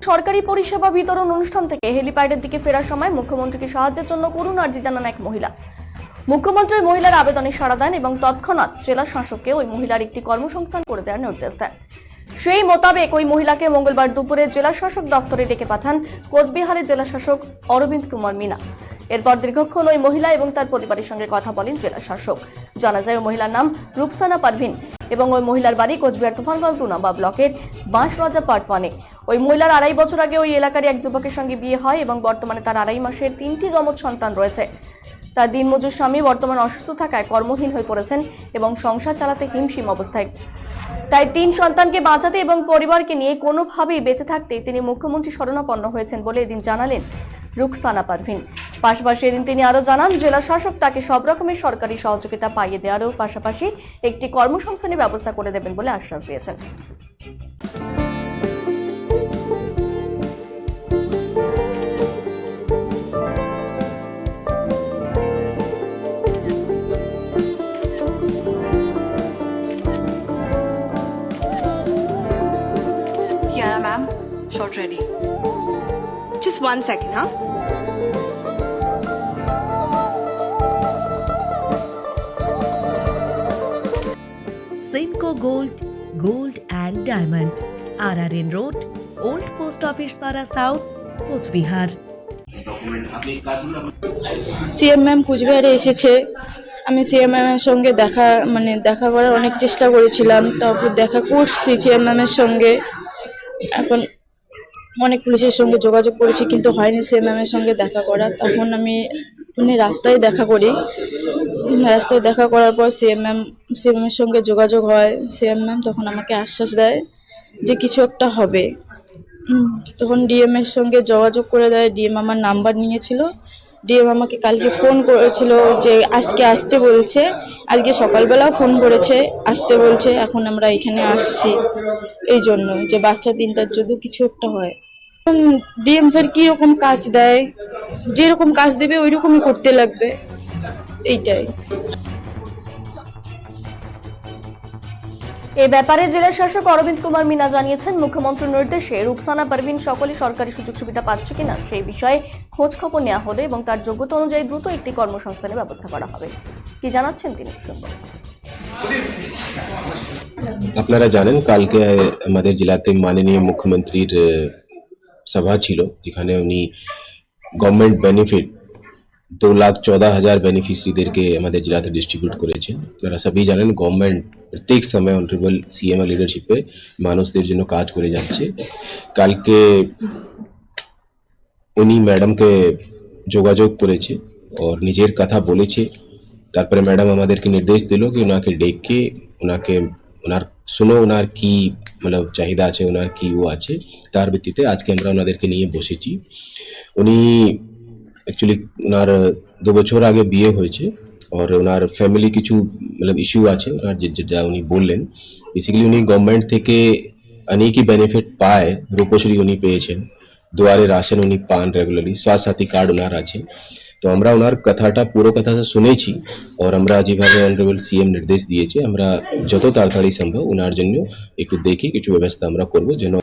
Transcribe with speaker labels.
Speaker 1: সরকারি পরিষেবা বিতরণ অনুষ্ঠান থেকে হেলিপ্যাডের দিকে ফেরার সময় মুখ্যমন্ত্রীকে সাহায্যের জন্য করুণ আর্জি জানান এক মহিলা। মুখ্যমন্ত্রী মহিলার আবেদনে সাড়া দেন এবং তৎক্ষণাৎ জেলা শাসককে ওই মহিলার একটি কর্মসংস্থান করে দেওয়ার নির্দেশ দেন। সেই মোতাবেক ওই মহিলাকে মঙ্গলবার দুপুরে জেলা শাসক দফতরে ডেকে পাঠান কোচবিহারের জেলা শাসক অরবিন্দ কুমার মিনা। এরপর দীর্ঘক্ষণ ওই মহিলা এবং তার পরিবারের সঙ্গে কথা বলেন জেলা শাসক। জানা যায় ওই মহিলার নাম রূপসানা পারভিন এবং ওই মহিলার বাড়ি কোচবিহার তুফানগঞ্জ দু নম্বর ব্লকের বাঁশরাজা পার্ট ওয়ানে। ওই মহিলার আড়াই বছর আগে ওই এলাকার এক যুবকের সঙ্গে বিয়ে হয় এবং বর্তমানে তার আড়াই মাসের তিনটি যমজ সন্তান রয়েছে। তার দিনমজুর স্বামী বর্তমানে অসুস্থ থাকায় কর্মহীন হয়ে পড়েছেন এবং সংসার চালাতে হিমশিম অবস্থায়। তাই তিন সন্তানকে বাঁচাতে এবং পরিবারকে নিয়ে কোনোভাবেই বেঁচে থাকতে তিনি মুখ্যমন্ত্রী শরণাপন্ন হয়েছেন বলে এদিন জানালেন রুকসানা পারভিন। পাশাপাশি এদিন তিনি আরও জানান, জেলা শাসক তাকে সব রকমের সরকারি সহযোগিতা পাইয়ে দেওয়ারও পাশাপাশি একটি কর্মসংস্থানের ব্যবস্থা করে দেবেন বলে আশ্বাস দিয়েছেন।
Speaker 2: Short ready.
Speaker 3: Just one second, huh?
Speaker 4: Simco Gold, Gold and Diamond, RRN Road, Old Post Office Para South, Cooch Behar
Speaker 5: CM ma'am কুচবিহারে এসেছে আমি সিএম ম্যামের সঙ্গে দেখা মানে দেখা করার অনেক চেষ্টা করেছিলাম তারপর দেখা করছি সিএম ম্যামের সঙ্গে এখন অনেক পুলিশের সঙ্গে যোগাযোগ করেছি, কিন্তু হয়নি সিএম ম্যামের সঙ্গে দেখা করা। তখন আমি মানে রাস্তায় দেখা করি। রাস্তায় দেখা করার পর সিএম ম্যাম সিএম এর সঙ্গে যোগাযোগ হয়। সিএম ম্যাম তখন আমাকে আশ্বাস দেয় যে কিছু একটা হবে। তখন ডিএম এর সঙ্গে যোগাযোগ করে দেয়। ডিএম আমার নাম্বার নিয়েছিল। ডিএম আমাকে কালকে ফোন করেছিল যে আজকে আসতে বলছে। আজকে সকালবেলাও ফোন করেছে, আসতে বলছে। এখন আমরা এখানে আসছি। এই জন্য যে বাচ্চা তিনটার যদি কিছু একটা হয়। ডিএম স্যার কীরকম কাজ দেয়? যেরকম কাজ দেবে ওই রকমই করতে লাগবে। এইটাই।
Speaker 1: এ ব্যাপারে জেলা শাসক অরবিন্দ কুমার মিনা জানিয়েছেন মুখ্যমন্ত্রীর নির্দেশে রুকসানা পারভিন সকলে সরকারি সুযোগ সুবিধা পাচ্ছে কিনা সেই বিষয়ে খোঁজ খবর নেওয়া হবে এবং তার যোগ্যতা অনুযায়ী দ্রুত একটি কর্মসংস্থানের ব্যবস্থা করা হবে। কি জানাচ্ছেন তিনি শুনব
Speaker 6: আপনারা জানেন কালকে আমাদের জেলাতে মাননীয় মুখ্যমন্ত্রীর সভা ছিল, যেখানে উনি গভর্নমেন্ট বেনিফিট দু লাখ চৌদহ হাজার বেনিফিশিয়ারিদেরকে আমাদের জেলাতে ডিস্ট্রিবিউট করেছেন। আপনারা সবই জানেন গভর্নমেন্ট প্রত্যেক সময় অনারেবল সিএম লিডারশিপে মানুষদের জন্য কাজ করে যাচ্ছে। কালকে উনি ম্যাডামকে যোগাযোগ করেছে ওর নিজের কথা বলেছে। তারপরে ম্যাডাম আমাদেরকে নির্দেশ দিল কি ওনাকে ডেকে ওনাকে ওনার শুনো ওনার কি মানে চাহিদা আছে ওনার কি ও আছে তার ভিত্তিতে আজকে আমরা ওনাদেরকে নিয়ে বসেছি উনি অ্যাকচুয়ালি ওনার দু বছর আগে বিয়ে হয়েছে আর ওনার ফ্যামিলি কিছু মানে ইস্যু আছে ওনার যেটা উনি বললেন বেসিক্যালি উনি গভর্নমেন্ট থেকে অনেকই বেনিফিট পায় রূপশ্রী উনি পেয়েছেন দুয়ারে রাশন উনি পান রেগুলারলি স্বাস্থ্য সাথী কার্ড ওনার আছে তো আমরা ওনার কথাটা, পুরো কথাটা শুনেছি আর আমরা যেভাবে অনারেবল সিএম নির্দেশ দিয়েছে, আমরা যত তাড়াতাড়ি সম্ভব ওনার জন্য একটু দেখি কিছু ব্যবস্থা আমরা করব যেন